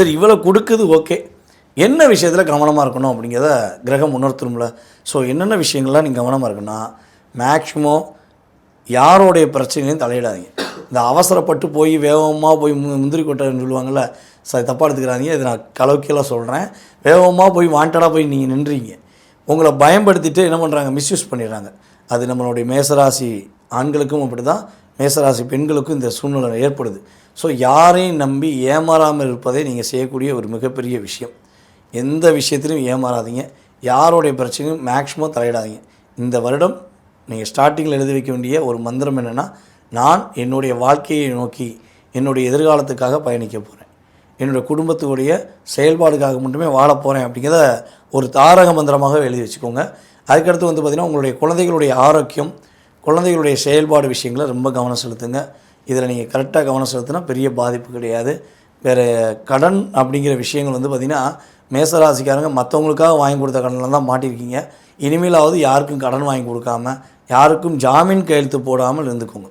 சரி இவ்வளோ கொடுக்குது ஓகே. என்ன விஷயத்தில் கவனமாக இருக்கணும் அப்படிங்கிறத கிரகம் உணர்த்தணும்ல ஸோ என்னென்ன விஷயங்கள்லாம் நீங்கள் கவனமாக இருக்குன்னா மேக்ஸிமம் யாரோடைய பிரச்சனையும் தலையிடாதீங்க. இந்த அவசரப்பட்டு போய் வேகமாக போய் முந்திரி கொட்டைன்னு சொல்லுவாங்கள்ல ச தப்பாக எடுத்துக்கிறாங்க இது நான் கலோக்கியலாக சொல்கிறேன் வேகமாக போய் வாண்டடாக போய் நீங்கள் நின்றீங்க. உங்களை பயன்படுத்திட்டு என்ன பண்ணுறாங்க மிஸ்யூஸ் பண்ணிடுறாங்க. அது நம்மளுடைய மேசராசி ஆண்களுக்கும் அப்படி தான் மேசராசி பெண்களுக்கும் இந்த சூழ்நிலை ஏற்படுது. ஸோ யாரையும் நம்பி ஏமாறாமல் இருப்பதே நீங்கள் செய்யக்கூடிய ஒரு மிகப்பெரிய விஷயம். எந்த விஷயத்திலும் ஏமாறாதீங்க. யாருடைய பிரச்சனையும் மேக்ஸிமம் தலையிடாதீங்க. இந்த வருடம் நீங்கள் ஸ்டார்டிங்கில் எழுதி வைக்க வேண்டிய ஒரு மந்திரம் என்னென்னா நான் என்னுடைய வாழ்க்கையை நோக்கி என்னுடைய எதிர்காலத்துக்காக பயணிக்க போகிறேன் என்னுடைய குடும்பத்துடைய செயல்பாடுக்காக மட்டுமே வாழ போகிறேன் அப்படிங்கிறத ஒரு தாரக மந்திரமாக எழுதி வச்சுக்கோங்க. அதுக்கடுத்து வந்து பார்த்திங்கன்னா உங்களுடைய குழந்தைகளுடைய ஆரோக்கியம் குழந்தைகளுடைய செயல்பாடு விஷயங்களை ரொம்ப கவனம் செலுத்துங்க. இதில் நீங்கள் கரெக்டாக கவனம் செலுத்தினா பெரிய பாதிப்பு கிடையாது. வேறு கடன் அப்படிங்கிற விஷயங்கள் வந்து பார்த்திங்கன்னா மேசராசிக்காரங்க மற்றவங்களுக்காக வாங்கி கொடுத்த கடனில் தான் மாட்டியிருக்கீங்க இனிமேலாவது யாருக்கும் கடன் வாங்கி கொடுக்காம யாருக்கும் ஜாமீன் கையெழுத்து போடாமல் இருந்துக்கோங்க.